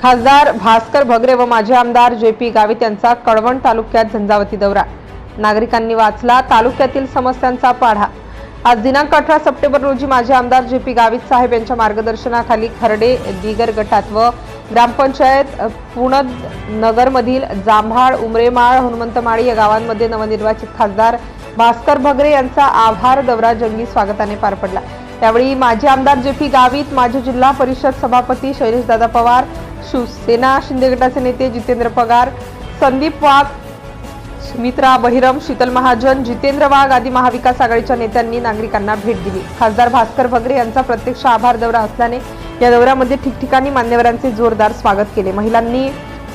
खासदार भास्कर भगरे व माजी आमदार जे पी गावित यांचा कळवण तालुक्यात झंझावती दौरा. नागरिकांनी वाचला तालुक्यातील समस्यांचा पाढा. आज दिनांक अठरा सप्टेंबर रोजी माजी आमदार जे पी गावित साहेब यांच्या मार्गदर्शनाखाली खर्डे दिगर गटात व ग्रामपंचायत पुणद नगरमधील जांभाळ उमरेमाळ हनुमंतमाळी या गावांमध्ये नवनिर्वाचित खासदार भास्कर भगरे यांचा आभार दौरा जंगी स्वागताने पार पडला. त्यावेळी माजी आमदार जे पी गावित माजी जिल्हा परिषद सभापती शैलेशदादा पवार शिवसेना शिंदे गटाचे नेते जितेंद्र पगार संदीप वाघ सुमित्रा बहिरम शीतल महाजन जितेंद्र वाघ आदी महाविकास आघाडीच्या नेत्यांनी नागरिकांना भेट दिली. खासदार भास्कर भगरे यांचा प्रत्यक्ष आभार दौरा असल्याने या दौऱ्यामध्ये ठिकठिकाणी मान्यवरांचे जोरदार स्वागत केले. महिलांनी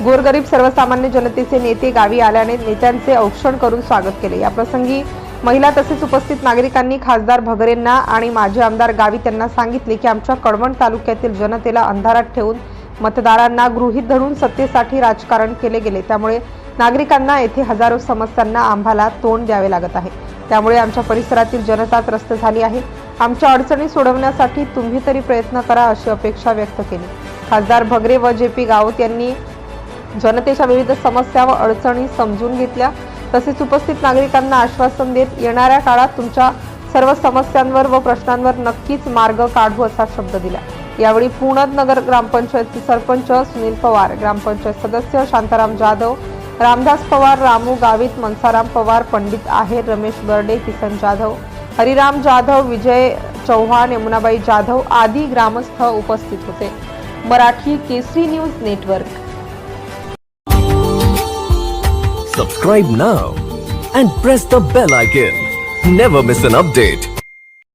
गोरगरीब सर्वसामान्य जनतेचे नेते गावी आल्याने नेत्यांचे औक्षण करून स्वागत केले. या प्रसंगी महिला तसेच उपस्थित नागरिकांनी खासदार भगरेंना आणि माजी आमदार गावी त्यांना सांगितले की आमच्या कळवण तालुक्यातील जनतेला अंधारात ठेवून मतदारांना गृहीत धरून सत्तेसाठी राजकारण केले गेले. त्यामुळे नागरिकांना येथे हजारो समस्यांना आम्हाला तोंड द्यावे लागत आहे. त्यामुळे आमच्या परिसरातील जनता त्रस्त झाली आहे. आमच्या अडचणी सोडवण्यासाठी तुम्ही तरी प्रयत्न करा अशी अपेक्षा व्यक्त केली. खासदार भगरे व जे पी गावत यांनी जनतेच्या विविध समस्या व अडचणी समजून घेतल्या. तसेच उपस्थित नागरिकांना आश्वासन देत येणाऱ्या काळात तुमच्या सर्व समस्यांवर व प्रश्नांवर नक्कीच मार्ग काढू असा शब्द दिला. यावेळी पुणद नगर ग्रामपंचायतचे सरपंच सुनील पवार ग्रामपंचायत सदस्य शांताराम जाधव रामदास पवार रामू गावित मनसाराम पवार पंडित आहेर रमेश बर्डे किसन जाधव हरिराम जाधव विजय चौहान यमुनाबाई जाधव आदी ग्रामस्थ उपस्थित होते Marathi Kesari news network Subscribe now and press the bell icon. Never miss an update.